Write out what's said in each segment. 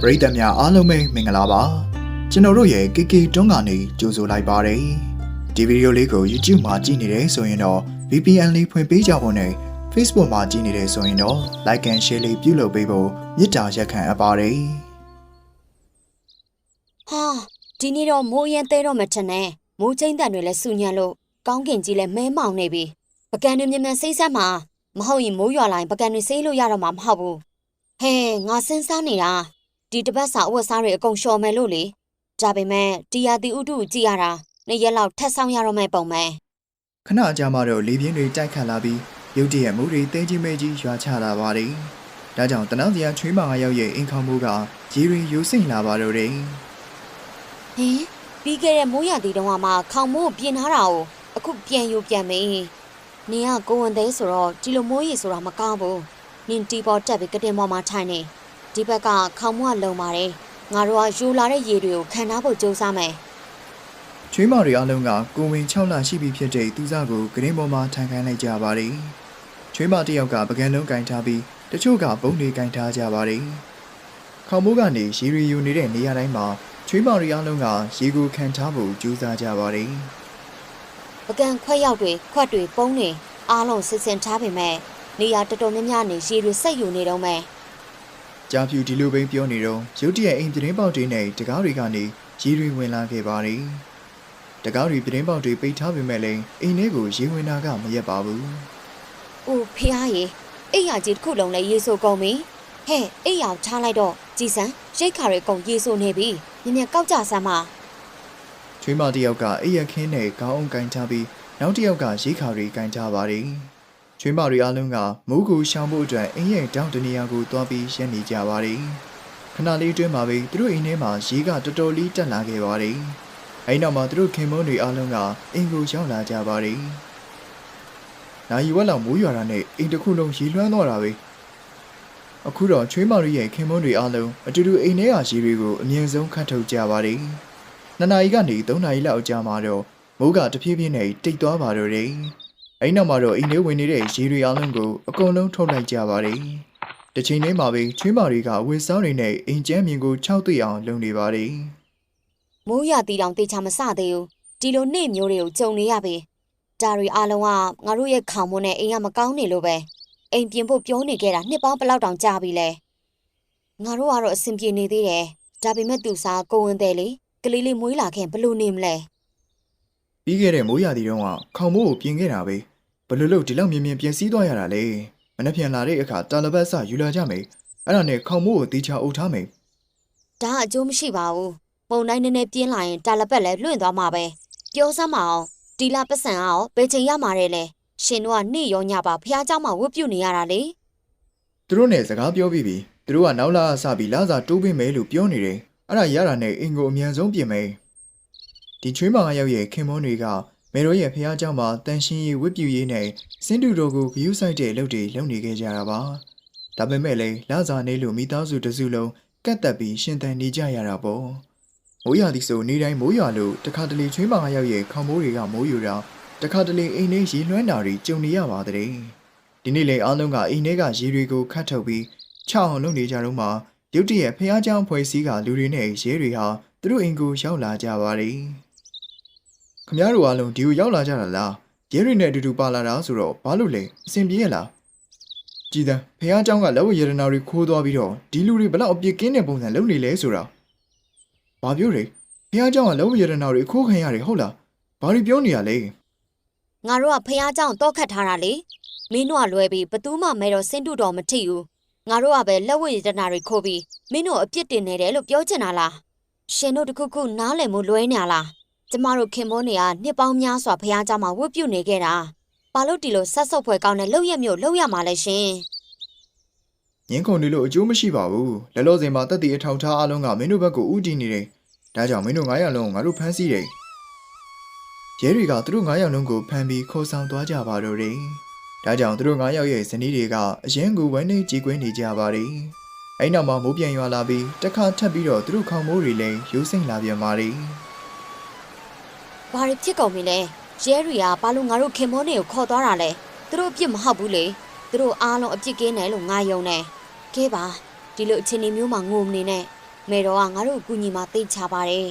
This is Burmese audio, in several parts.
ပရိသတ်များအားလုံးပဲမင်္ဂလာပါကျွန်တော်တို့ရဲ့ KK တွန်းကနေကြိုဆိုလိုက်ပါတယ်ဒီဗီဒီယိုလေးကို YouTube မှာကြည့်နေတယ်ဆိုရင်တော့ VPN လေးဖွင့်ပေးကြဖို့နဲ့ Facebook မှာကြည့်နေတယ်ဆိုရင်တော့ Like and Share လေးပြုလုပ်ပေးဖို့မေတ္တာရက်ခံအပ်ပါတယ်ဟာဒီနေ့တော့မိုးရင်သေးတော့မထနဲ့မိုးချင်းတန်တွေလည်းစူညံလို့ကောင်းကင်ကြီးလည်းမဲမောင်နေပြီပကံတွေမြန်မြန်စိတ်ဆက်မှာမဟုတ်ရင်မိုးရွာလာရင်ပကံတွေစိတ်လို့ရတော့မှာမဟုတ်ဘူးဟဲငါစဉ်းစားနေတာ ဒီတပတ်စာအဝတ်စားတွေအကုန်လျှော်မယ်လို့လေဒါပေမဲ့တီယာတီဥတုကိုကြည့်ရတာနှစ်ရက်လောက်ထပ်ဆောင်ရတော့မယ့်ပုံပဲခဏအကြာမှတော့လေပြင်းတွေတိုက်ခတ်လာပြီးရုတ်တရက်မူတွေတဲကြီးမဲကြီးရွာချလာပါတယ်ဒါကြောင့်တနင်္လာချွေးမငါရောက်ရဲ့အင်ခေါမှုကရေရီရိုးစိမ့်လာပါတော့တယ်ဟင်ပြီးခဲ့တဲ့မိုးရတီတုန်းကမှခေါင်မိုးကိုပြင်ထားတာကိုအခုပြန်ယူပြန်မေးနင်ကကိုဝန်သေးဆိုတော့ဒီလိုမိုးရီဆိုတာမကောင်းဘူးနင်တီပေါ်တက်ပြီးကတင်ပေါ်မှာထိုင်နေ ဒီဘက်ကခေါင်မိုးကလုံပါတယ်ငါတို့ကယူလာတဲ့ရေတွေကိုခံထားဖို့ကြိုးစားမယ်ချွေးမတွေအလုံးကကိုဝင်6လရှိပြီဖြစ်တဲ့သူစားကိုဂရင်းပေါ်မှာထိုင်ခိုင်းလိုက်ကြပါတယ်ချွေးမတစ်ယောက်ကပကံလုံးကင်ထားပြီးတချို့ကဘုံတွေကင်ထားကြပါတယ်ခေါမိုးကနေရေရီယူနေတဲ့နေရာတိုင်းမှာချွေးမတွေအလုံးကရေကိုခံထားဖို့ကြိုးစားကြပါတယ်ပကံခွက်ရောက်တွေခွက်တွေပုံးတွေအားလုံးစစ်စင်ထားပေမဲ့နေရာတော်တော်များများနေရေတွေဆက်ယူနေတော့မယ် ကြာဖြူဒီလိုပဲပြောနေတော့ရုတ်တရက်အိမ်ပြတင်းပေါက်တွေနဲ့တကားတွေကနေရေတွေဝင်လာခဲ့ပါတယ်တကားတွေပြတင်းပေါက်တွေပိတ်ထားပေမဲ့လည်းအိမ်ထဲကိုရေဝင်တာကမရက်ပါဘူး။အိုဖះရေအိယာကြီးတစ်ခုလုံးလည်းရေဆိုကုန်ပြီ။ဟဲ့အိယာကိုထားလိုက်တော့ကြည်စံရိတ်ခါတွေကုန်ရေဆိုနေပြီ။မြင်မြန်ကောက်ကြစမ်းပါချွေးမတစ်ယောက်ကအိပ်ရခင်းနဲ့ခေါင်းအောင်ကင်ထားပြီးနောက်တစ်ယောက်ကရိတ်ခါတွေကင်ထားပါတယ်။ ချွေးမတွေအားလုံးကမူးကူရှောင်ဖို့အတွက်အင်းရဲ့တောင်တနေရာကိုသွားပြီးရှင်းနေကြပါတယ်။ခဏလေးအတွင်းမှာပဲသူတို့အိမ်ထဲမှာရေကတော်တော်လေးတက်လာခဲ့ပါတယ်။အဲဒီနောက်မှာသူတို့ခင်မုန်းတွေအားလုံးကအင်းကိုရောက်လာကြပါတယ်။နိုင်ဝက်လောက်မိုးရွာတာနဲ့အိမ်တစ်ခုလုံးရေလွှမ်းသွားတာပဲ။အခုတော့ချွေးမတွေရဲ့ခင်မုန်းတွေအားလုံးအတူတူအိမ်ထဲကရေတွေကိုအမြင့်ဆုံးခတ်ထုတ်ကြပါတယ်။နှစ်နာရီကနေသုံးနာရီလောက်အကြာမှာတော့မိုးကတဖြည်းဖြည်းနဲ့တိတ်သွားပါတော့တယ်။ အဲဒီနောက်မှာတော့အိမ်ထဲဝင်နေတဲ့ရေတွေအလုံးကိုအကုန်လုံးထုတ်လိုက်ကြပါတယ်။တစ်ချိန်တည်းမှာပဲချွေးမာတွေကဝေစောင်းတွေနဲ့အိမ်ကျမ်းမြင်ကိုခြောက်သွေ့အောင်လုပ်နေပါတယ်။မိုးရတီတောင်တေချာမစသေးဘူး။ဒီလိုနေ့မျိုးတွေကိုကြုံနေရပြီ။ဒါတွေအားလုံးကငါတို့ရဲ့ခေါင်မိုးနဲ့အိမ်ကမကောင်းနေလို့ပဲ။အိမ်ပြင်ဖို့ပြောနေခဲ့တာနှစ်ပေါင်းဘယ်လောက်တောင်ကြာပြီလဲ။ငါတို့ကတော့အဆင်ပြေနေသေးတယ်။ဒါပေမဲ့သူစားကိုဝင်တယ်လေကလေးလေးမွေးလာခင်ဘလို့နေမလဲ။ပြီးခဲ့တဲ့မိုးရာသီတုန်းကခေါင်မိုးကိုပြင်ခဲ့တာပဲ။ ဘယ်လိုလုပ်ဒီလောက်မြင်မြင်ပြင်စည်းသွားရတာလဲ။မနှက်ပြန်လာတဲ့အခါတာလပတ်စယူလာကြမယ်။အဲ့ဒါနဲ့ခေါင်မိုးကိုတီချာအုပ်ထားမယ် ။ဒါကအကျိုးမရှိပါဘူး။ပုံတိုင်းနည်းနည်းပြင်းလာရင်တာလပတ်လည်းလွင့်သွားမှာပဲ။ပြောစမ်းမအောင်ဒီလာပတ်စံအောင်ဘယ်ချိန်ရမှာလဲလဲ။ရှင်တို့ကနေ့ရောညပါဖះเจ้าမှာဝတ်ပြုတ်နေရတာလေ ။သူတို့နဲ့စကားပြောပြီးပြီ။သူတို့ကနောက်လာစပြီးလာစာတိုးပေးမယ်လို့ပြောနေတယ်။အဲ့ဒါရတာနဲ့အင်ကိုအမြန်ဆုံးပြင်မယ်။ဒီချွေးမောင်ရောက်ရဲ့ခင်မွန်းတွေက မေရိုရဲ့ဖះเจ้าမှာတန်ရှင်းရေးဝတ်ပြူရေးနဲ့စင်တူတော်ကိုဂယူးဆိုင်တဲ့အလုပ်တွေလုပ်နေခဲ့ကြတာပါ။ဒါပေမဲ့လည်းလာစာနေလို့မိသားစုတစ်စုလုံးကတ်တက်ပြီးရှင်သန်နေကြရတာပေါ့။မိုးရွာသည်ဆိုနေတိုင်းမိုးရွာလို့တခါတလေချွေးမောင်ရောက်ရဲ့ခေါင်မိုးတွေကမိုးယူတာတခါတလေအိမ်ထဲရေလွှမ်းတာတွေကြုံနေရပါတဲ့။ ဒီနေ့လေအားလုံးကအိမ်ထဲကရေတွေကိုခတ်ထုတ်ပြီးချောက်အောင်လုပ်နေကြတော့မှရုတ်တရက်ဖះเจ้าဖွဲ့စည်းကလူတွေနဲ့ရဲတွေဟာသူတို့အိမ်ကိုရောက်လာကြပါတယ်။ ခမရတို့အားလုံးဒီကိုရောက်လာကြတာလားရဲတွေနဲ့အတူတူပါလာတာဆိုတော့ဘာလို့လဲအဆင်ပြေရလားကြည်တန်းဖះเจ้าကလက်ဝဲရတနာတွေခိုးသွားပြီးတော့ဒီလူတွေဘလောက်အပြစ်ကင်းတဲ့ပုံစံလုပ်နေလဲဆိုတာဘာပြောလဲဖះเจ้าကလက်ဝဲရတနာတွေခိုးခံရတယ်ဟုတ်လားဘာတွေပြောနေရလဲ ။ငါတို့ကဖះเจ้าတောက်ခတ်ထားတာလေ။မင်းတို့ကလွဲပြီးဘသူမှမဲတော့စင်တူတော်မထိဘူး။ငါတို့ကပဲလက်ဝတ်ရတနာတွေခိုးပြီးမင်းတို့အပြစ်တင်နေတယ်လို့ပြောချင်တာလား။ရှင်တို့တခုခုနားလည်မှုလွဲနေလား။ ကျမတို့ခင်မိုးနေကနှစ်ပေါင်းများစွာဖះเจ้าမှာဝတ်ပြုတ်နေခဲ့တာ။ဘာလို့ဒီလိုဆက်ဆုပ်ဖွယ်ကောင်းတဲ့လောက်ရက်မျိုးလောက်ရမှာလဲရှင် ငင်းခုန်နေလို့အကျိုးမရှိပါဘူး။လက်လောစင်မှာတက်တီအထောက်ထားအလုံးကမင်းတို့ဘက်ကိုဥတီနေတယ်။ဒါကြောင့်မင်းတို့900လုံးကိုငါတို့ဖမ်းဆီးတယ်။ရဲတွေကသူတို့900လုံးကိုဖမ်းပြီးခေါ်ဆောင်သွားကြပါတော့တယ်။ဒါကြောင့်သူတို့900ရဲ့ဇနီးတွေကအရင်ကဝမ်းနေကြည်ကွင်းနေကြပါတယ်။အဲ့နောက်မှာမိုးပြန်ရွာလာပြီးတစ်ခါထပ်ပြီးတော့သူတို့ခေါင်းမိုးတွေလည်းရိုးစိမ့်လာပြန်ပါတယ် ။ ဘာတွေဖြစ်ကုန်ပြီလဲ။ရဲတွေကဘာလို့ငါတို့ခင်မိုးနေကိုခေါ်သွားတာလဲ။သူတို့အပြစ်မဟုတ်ဘူးလေ။သူတို့အားလုံးအပြစ်ကင်းတယ်လို့ငါယုံတယ်။ကဲပါဒီလိုအချိန်မျိုးမှာငိုမနေနဲ့မေတော်ကငါတို့ကိုကူညီမှသိချပါတယ်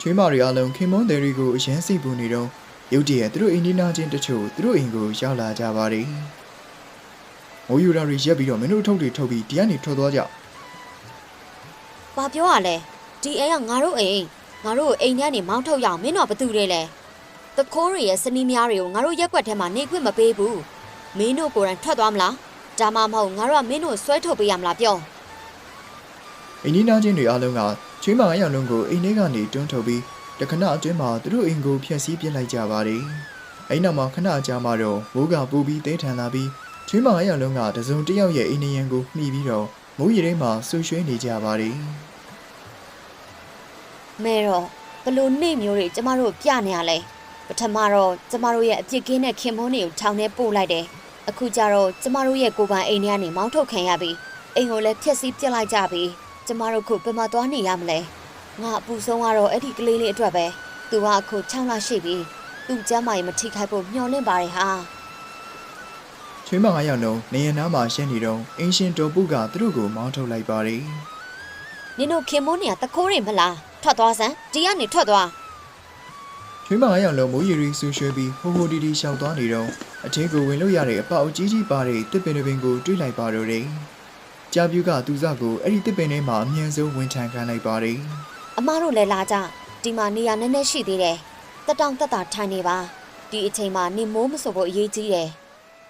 ချွေးမတွေအလုံးခင်မွန်းတယ်တွေကိုအရန်စိတ်ပူနေတော့ရုတ်တရက်သူတို့အိမ်ဒီနာချင်းတချို့သူတို့အိမ်ကိုရောက်လာကြပါတယ်။မိုးယူရာတွေရက်ပြီးတော့မင်းတို့အထုပ်တွေထုတ်ပြီးဒီကနေထွက်သွားကြ။ဘာပြောရလဲဒီအိမ်ကငါတို့အိမ် ငါတို့ကိုအိမ်ထဲကနေမောင်းထုတ်ရအောင်မင်းတို့ဘာတူတယ်လဲ။တခိုးတွေရဲ့စနီးများတွေကိုငါတို့ရက်ွက်ထဲမှာနေခွင့်မပေးဘူး။မင်းတို့ကိုယ်တိုင်ထွက်သွားမလား။ဒါမှမဟုတ်ငါတို့ကမင်းတို့ကိုဆွဲထုတ်ပေးရမလားပြော။အိမ်ဒီနာချင်းတွေအလုံးကချွေးမအယောက်လုံးကိုအိမ်ထဲကနေတွန်းထုတ်ပြီးတခဏအတွင်းမှာသူတို့အိမ်ကိုဖျက်ဆီးပစ်လိုက်ကြပါတယ်။အဲ့နောက်မှာခဏကြာမှတော့မိုးကပူပြီးတဲထန်လာပြီးချွေးမအယောက်လုံးကတစုံတစ်ယောက်ရဲ့အိမ်နေရန်ကိုမှီပြီးတော့မိုးရီထဲမှာဆူရွှဲနေကြပါတယ်။။ မေတော်ဘလို့နေမျိုးတွေကျမတို့ပြနေရလဲ။ပထမတော့ကျမတို့ရဲ့အပြစ်ကင်းတဲ့ခင်မုန်းတွေကိုထောင်ထဲပို့လိုက်တယ်။အခုကျတော့ကျမတို့ရဲ့ကိုယ်ပိုင်အိမ်ထဲကနေမောင်းထုတ်ခံရပြီ။အိမ်ကိုလည်းဖျက်ဆီးပစ်လိုက်ကြပြီ။ကျမတို့ခုဘယ်မှာသွားနေရမလဲ။ငါအပူဆုံးကတော့အဲ့ဒီကလေးလေးအတွက်ပဲ။သူကအခု6လရှိပြီ။သူ့ကျမ်းမာရေးမထိခိုက်ဖို့မျှော်လင့်ပါတယ်ဟာချွေးမငါးယောက်လုံးနေရနာမှာရှင်းနေတော့အင်းရှင်တော်ပုကသူတို့ကိုမောင်းထုတ်လိုက်ပါတယ်။နင်တို့ခင်မုန်းနေရတခိုးတွေမလား။ ထွက်သွားစမ်း။ဒီကနေထွက်သွား။ချွေးမငါးယောက်လုံးမိုးရီရီဆူရွှဲပြီးဟိုဟိုတီတီရှောက်သွားနေတော့အထင်းကိုဝင်လို့ရတဲ့အပေါက်ကြီးကြီးပါတဲ့တစ်ပင်တစ်ပင်ကိုတွေးလိုက်ပါတော့တယ်။ကြာပြူကသူစကိုအဲ့ဒီတစ်ပင်ထဲမှာအမြန်ဆုံးဝင်ထန်ခံလိုက်ပါတယ်။အမားတို့လည်းလာကြ။ဒီမှာနေရာနည်းနည်းရှိသေးတယ်။တက်တောင့်တက်တာထိုင်နေပါ။ဒီအချိန်မှာနေမိုးမဆိုဖို့အရေးကြီးတယ်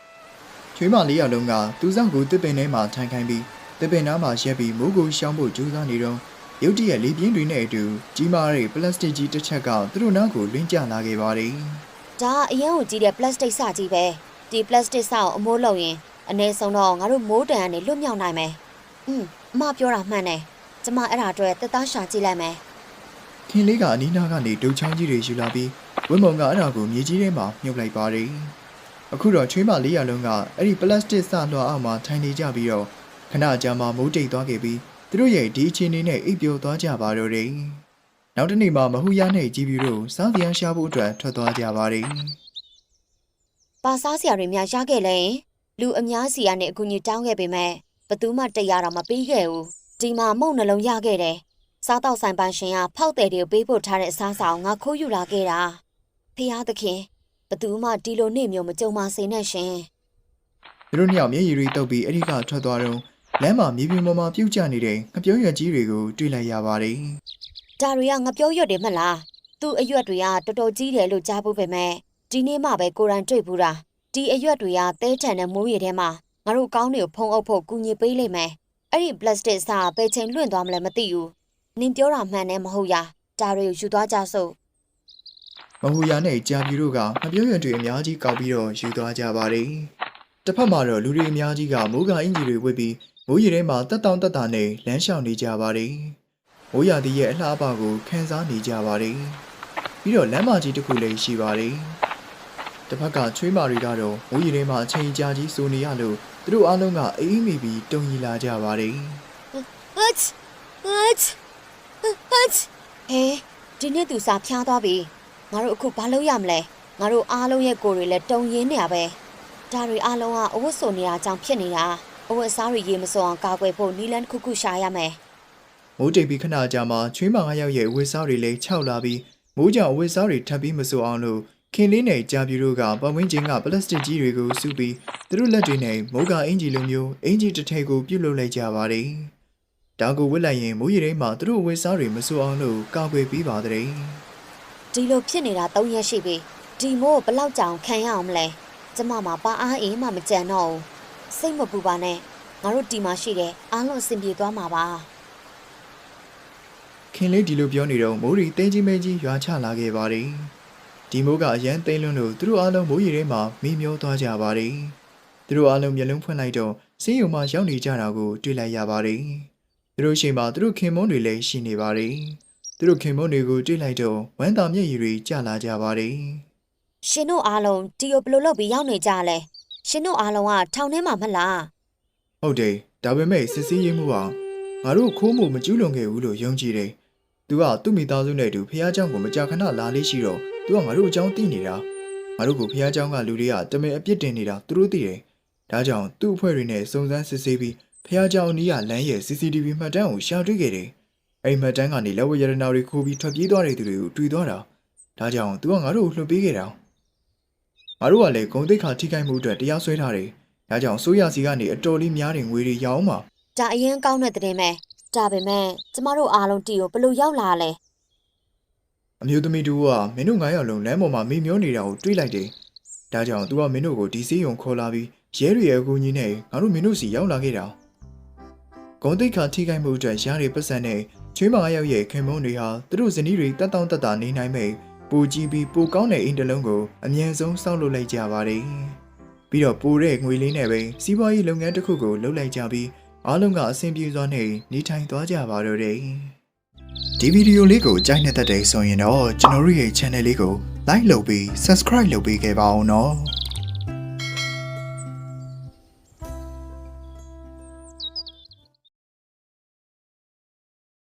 ။ချွေးမလေးယောက်လုံးကသူစကိုတစ်ပင်ထဲမှာထိုင်ခိုင်းပြီးတစ်ပင်နားမှာရက်ပြီးမိုးကိုရှောင်းဖို့ကြိုးစားနေတော့ ရုတ်တရက်လေပြင်းတွေနဲ့အတူကြီးမားတဲ့ပလတ်စတစ်ကြီးတစ်ချက်ကသူတို့နားကိုလွင့်ကျလာခဲ့ပါတယ်။။ဒါကအရင်ကိုကြီးတဲ့ပလတ်စတစ်စကြီးပဲ။ဒီပလတ်စတစ်စကိုအမိုးလုံရင်အနည်းဆုံးတော့ငါတို့မိုးတံကနေလွတ်မြောက်နိုင်မယ်။อืมအမပြောတာမှန်တယ်။ကျမအဲ့ဒါအတွက်တက်သားရှာကြည့်လိုက်မယ်ခင်လေးကအနီးနားကနေဒုတ်ချောင်းကြီးတွေယူလာပြီးဝင်းမုံကအဲ့ဒါကိုမြေကြီးထဲမှာမြုပ်လိုက်ပါတယ်။အခုတော့ချွေးမလေးရလုံးကအဲ့ဒီပလတ်စတစ်စလွှာအောက်မှာထိုင်နေကြပြီးတော့ခဏကြာမှမိုးတိတ်သွားခဲ့ပြီး သူတို့ရဲ့ဒီအခြေအနေနဲ့အိပ်ပျော်သွားကြပါတော့တယ်။နောက်တစ်နေ့မှမဟူရနဲ့ကြည်ပြူတို့စားစရာရှာဖို့အတွက်ထွက်သွားကြပါတယ်။ပါစားစရာတွေများရခဲ့လဲ။လူအများစီကနေအကူအညီတောင်းခဲ့ပေမဲ့ဘသူမှတရားတော့မပေးခဲ့ဘူး။ဒီမှာမုံနှလုံးရခဲ့တယ်။စားတော့ဆိုင်ပန်းရှင်ကဖောက်တယ်တွေကိုပေးဖို့ထားတဲ့အစားအစာကိုငါခိုးယူလာခဲ့တာ။ဖေဟာသခင်ဘသူမှဒီလိုနေမျိုးမကြုံပါစေနဲ့ရှင်။။သူတို့နှစ်ယောက်မျက်ရည်တွေတုပ်ပြီးအဲ့ဒီကထွက်သွားတော့ လမ်းမှာမြေပြင်ပေါ်မှာပြုတ်ကျနေတဲ့ငပြောရွက်ကြီးတွေကိုတွေ့လိုက်ရပါတယ်။ဒါတွေကငပြောရွက်တွေမလားသူ့အရွက်တွေကတော်တော်ကြီးတယ်လို့ကြားဖို့ပဲမဲ့ဒီနေ့မှပဲကိုယ်တိုင်တွေ့ဘူးတာဒီအရွက်တွေကသဲထန်တဲ့မိုးရေထဲမှာငါတို့ကောင်းတွေကိုဖုံးအုပ်ဖို့ကူညီပေးလိမ့်မယ်အဲ့ဒီပလတ်စတစ်စာဘယ်ချိန်လွင့်သွားမလဲမသိဘူးနင်ပြောတာမှန်တယ်မဟုတ်လားဒါတွေကိုယူသွားကြစို့မဟူယာနဲ့ကြာပြူတို့ကမပြောရွံတွေအများကြီးကောက်ပြီးတော့ယူသွားကြပါတယ်။တစ်ဖက်မှာတော့လူတွေအများကြီးကမိုးကအင်ဂျီတွေဝစ်ပြီး မိုးရေထဲမှာတက်တောင့်တက်တာနဲ့လမ်းလျှောက်နေကြပါတယ်။မိုးရာသီရဲ့အလှအပကိုခန်းစားနေကြပါတယ်။ပြီးတော့လမ်းမကြီးတစ်ခုလည်းရှိပါတယ်။တစ်ဖက်ကချွေးမာတွေကတော့မိုးရေထဲမှာအချိန်ကြာကြီးစိုးနေရလို့သူတို့အားလုံးကအေးအေးမိပြီးတုန်ရီလာကြပါတယ်။ဟတ်ဟတ်ဟတ်ဟေးဒီနေ့သူစာဖျားသွားပြီငါတို့အခုဘာလုပ်ရမလဲငါတို့အားလုံးရဲ့ကိုယ်တွေလည်းတုံရင်းနေရပဲဒါတွေအားလုံးကအဝတ်ဆိုနေတာကြောင့်ဖြစ်နေတာ အဝတ်အစားတွေရေမစုံအောင်ကာကွယ်ဖို့နီလန်တစ်ခုခုရှာရမယ်မိုးတိတ်ပြီးခဏကြာမှချွေးမငါးယောက်ရဲ့ဝစ်စားတွေလည်းခြောက်လာပြီးမိုးကြောင့်ဝစ်စားတွေထပ်ပြီးမဆိုအောင်လို့ခင်လေးနဲ့ကြာပြူတို့ကပတ်ဝန်းကျင်ကပလတ်စတစ်ကြီးတွေကိုစုပြီးသူတို့လက်တွေနဲ့မိုးကအင်ဂျီလိုမျိုးအင်ဂျီတစ်ထည်ကိုပြုတ်လုပ်လိုက်ကြပါတယ်။ဒါကိုဝစ်လိုက်ရင်မိုးရီထဲမှာသူတို့ဝစ်စားတွေမဆိုအောင်လို့ကာကွယ်ပေးပါတဲ့ဒီလိုဖြစ်နေတာ၃ရက်ရှိပြီဒီမိုးကိုဘယ်လောက်ကြောင်ခံရအောင်မလဲကျမမှာပါအားအေးမှမကြံတော့ဘူး စိတ်မပူပါနဲ့ငါတို့ဒီမှာရှိတယ်အားလုံးအဆင်ပြေသွားမှာပါ။ခင်လေးဒီလိုပြောနေတော့မိုးရီတဲကြီးမဲကြီးရွာချလာခဲ့ပါတယ်။ဒီမိုးကအရန်သိမ်းလွန်းလို့သူတို့အားလုံးမိုးရီထဲမှာမိမျောသွားကြပါတယ်။သူတို့အားလုံးမျက်လုံးဖွင့်လိုက်တော့စင်းယုံမှရောက်နေကြတာကိုတွေ့လိုက်ရပါတယ်။သူတို့ရှိမှသူတို့ခင်မွန်းတွေလည်းရှိနေပါတယ်။သူတို့ခင်မွန်းတွေကိုတွေ့လိုက်တော့ဝမ်းသာမျက်ရည်တွေကျလာကြပါတယ်ရှင်တို့အားလုံးဒီကိုဘယ်လိုလုပ်ပြီးရောက်နေကြလဲ ရှင်တို့အားလုံးကထောင်ထဲမှာမလား ။ဟုတ်တယ်။ဒါပေမဲ့စစ်စည်းရေးမှုကငါတို့ခိုးမှုမကျူးလွန်ခဲ့ဘူးလို့ယုံကြည်တယ်။ तू ကသူ့မိသားစုနဲ့အတူဖះเจ้าကိုမကြာခဏလာလေးရှိတော့ तू ကငါတို့အကြောင်းသိနေတာ။ငါတို့ကိုဖះเจ้าကလူတွေကတမင်အပြစ်တင်နေတာသူတို့သိတယ်။ဒါကြောင့်သူ့အဖွဲ့တွေနဲ့စုံစမ်းစစ်ဆေးပြီး ဖះเจ้าအနီးကလမ်းရဲ့ CCTV မှတ်တမ်းကိုရှာတွေ့ခဲ့တယ်။အဲဒီမှတ်တမ်းကနေလက်ဝဲရတနာတွေခိုးပြီးထွက်ပြေးသွားတဲ့သူတွေကိုတွေ့သွားတာ။ဒါကြောင့်သူကငါတို့ကိုလှုပ်ပေးခဲ့တာ။ ငါတို့ကလည်းဂုံတိတ်ခါထိခိုက်မှုအတွက်တရားစွဲထားတယ်။ဒါကြောင့်ဆိုရစီကနေအတော်လေးများတဲ့ငွေတွေရအောင်ပါဒါအရင်ကောင်းတဲ့တဲ့မဲ့ဒါပေမဲ့ကျမတို့အားလုံးတီကိုဘလို့ရောက်လာလဲ။အမျိုးသမီးတူကမင်းတို့9ယောက်လုံးလမ်းပေါ်မှာမေ့မျောနေတာကိုတွေ့လိုက်တယ်။ဒါကြောင့်သူကမင်းတို့ကိုဒီစီးရုံခေါ်လာပြီးရဲတွေရဲ့အကူအညီနဲ့ငါတို့မင်းတို့စီရောက်လာခဲ့တာ။ဂုံတိတ်ခါထိခိုက်မှုအတွက်ရတဲ့ပတ်စံနဲ့ချွေးမ9ယောက်ရဲ့ခင်မုန်းတွေဟာသူတို့ဇနီးတွေတက်တောင့်တက်တာနေနိုင်မဲ့ ပူကြည့်ပြီးပူကောင်းတဲ့အိမ်တစ်လုံးကိုအမြန်ဆုံးစောက်လုပ်လိုက်ကြပါတယ်။ပြီးတော့ပူတဲ့ငွေလေးနဲ့ပဲစီးပွားရေးလုပ်ငန်းတစ်ခုကိုလုပ်လိုက်ကြပြီးအားလုံးကအဆင်ပြေစွာနဲ့နေထိုင်သွားကြပါတော့တယ်။ဒီဗီဒီယိုလေးကိုကြိုက်နေတဲ့တဲ့ဆိုရင်တော့ကျွန်တော်တို့ရဲ့ channel လေးကို like လုပ်ပြီး subscribe လုပ်ပေးခဲ့ပါအောင်နော်။